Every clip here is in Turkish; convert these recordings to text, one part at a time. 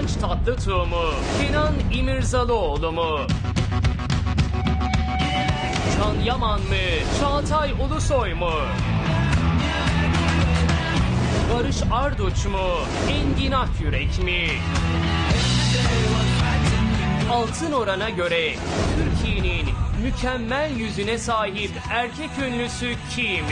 Kıvanç Tatlıtuğ mu? Kenan İmirzalıoğlu mu? Can Yaman mı? Çağatay Ulusoy mu? Barış Arduç mu? Engin Akyürek mi? Altın orana göre Türkiye'nin mükemmel yüzüne sahip erkek ünlüsü kim?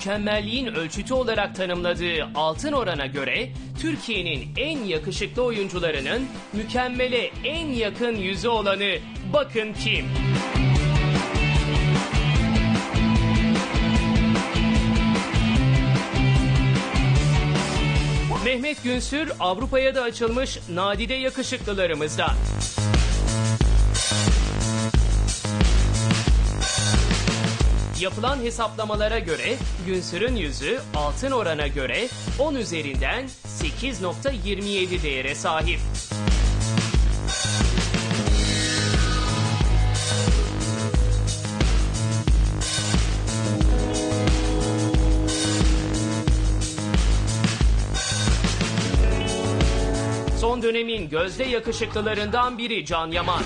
Mükemmelliğin ölçütü olarak tanımladığı altın orana göre Türkiye'nin en yakışıklı oyuncularının mükemmele en yakın yüzü olanı bakın kim? Mehmet Günsür Avrupa'ya da açılmış nadide yakışıklılarımızdan. Yapılan hesaplamalara göre Günsür'ün yüzü altın orana göre 10 üzerinden 8.27 değere sahip. Son dönemin gözde yakışıklılarından biri Can Yaman.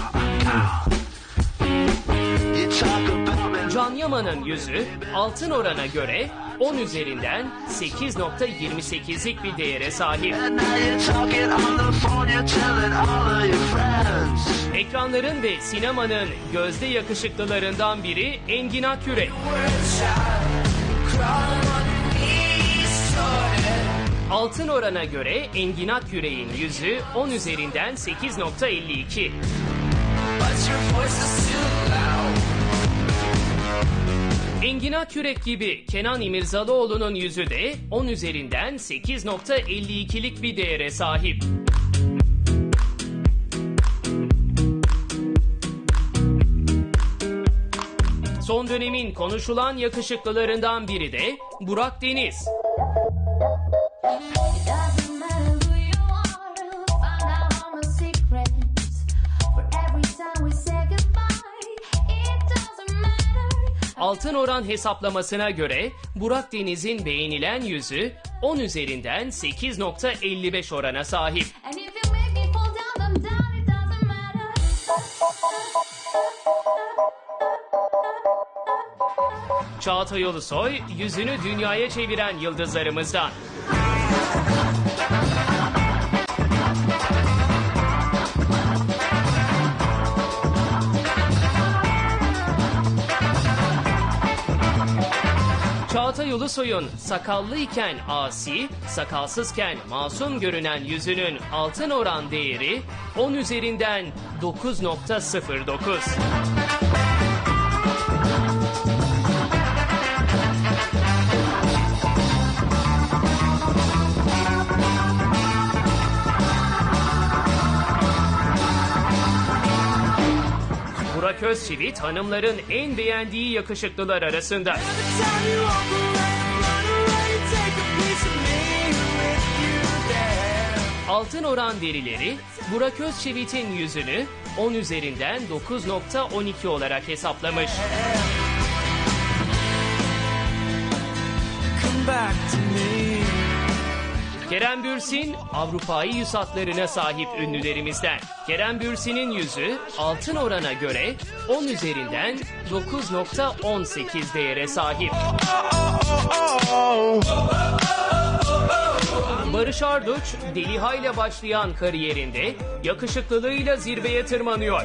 Can Yaman'ın yüzü altın orana göre 10 üzerinden 8.28'lik bir değere sahip. Ekranların ve sinemanın gözde yakışıklılarından biri Engin Akyürek. Altın orana göre Engin Akyürek'in yüzü 10 üzerinden 8.52. Engin Akyürek gibi Kenan İmirzalıoğlu'nun yüzü de 10 üzerinden 8.52'lik bir değere sahip. Son dönemin konuşulan yakışıklılarından biri de Burak Deniz. Altın oran hesaplamasına göre Burak Deniz'in beğenilen yüzü 10 üzerinden 8.55 orana sahip. Çağatay Ulusoy yüzünü dünyaya çeviren yıldızlarımızdan. Çağatay Ulusoy'un sakallı iken asi, sakalsızken masum görünen yüzünün altın oran değeri 10 üzerinden 9.09. Özçivit hanımların en beğendiği yakışıklılar arasında. Altın oran verileri Burak Özçivit'in yüzünü 10 üzerinden 9.12 olarak hesaplamış. Come back to me. Kerem Bürsin Avrupa'yı yüz hatlarına sahip ünlülerimizden. Kerem Bürsin'in yüzü altın orana göre 10 üzerinden 9.18 değere sahip. Barış Arduç, Deliha ile başlayan kariyerinde yakışıklılığıyla zirveye tırmanıyor.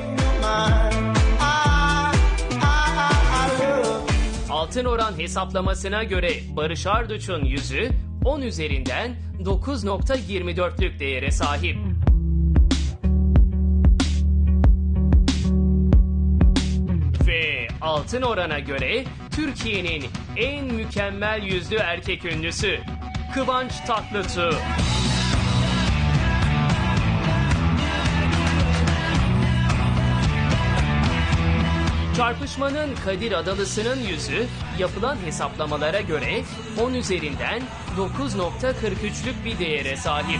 Altın oran hesaplamasına göre Barış Arduç'un yüzü 10 üzerinden 9.24'lük değere sahip. Ve altın orana göre Türkiye'nin en mükemmel yüzlü erkek ünlüsü Kıvanç Tatlıtuğ. Çarpışmanın Kadir Adalısı'nın yüzü yapılan hesaplamalara göre 10 üzerinden 9.43'lük bir değere sahip.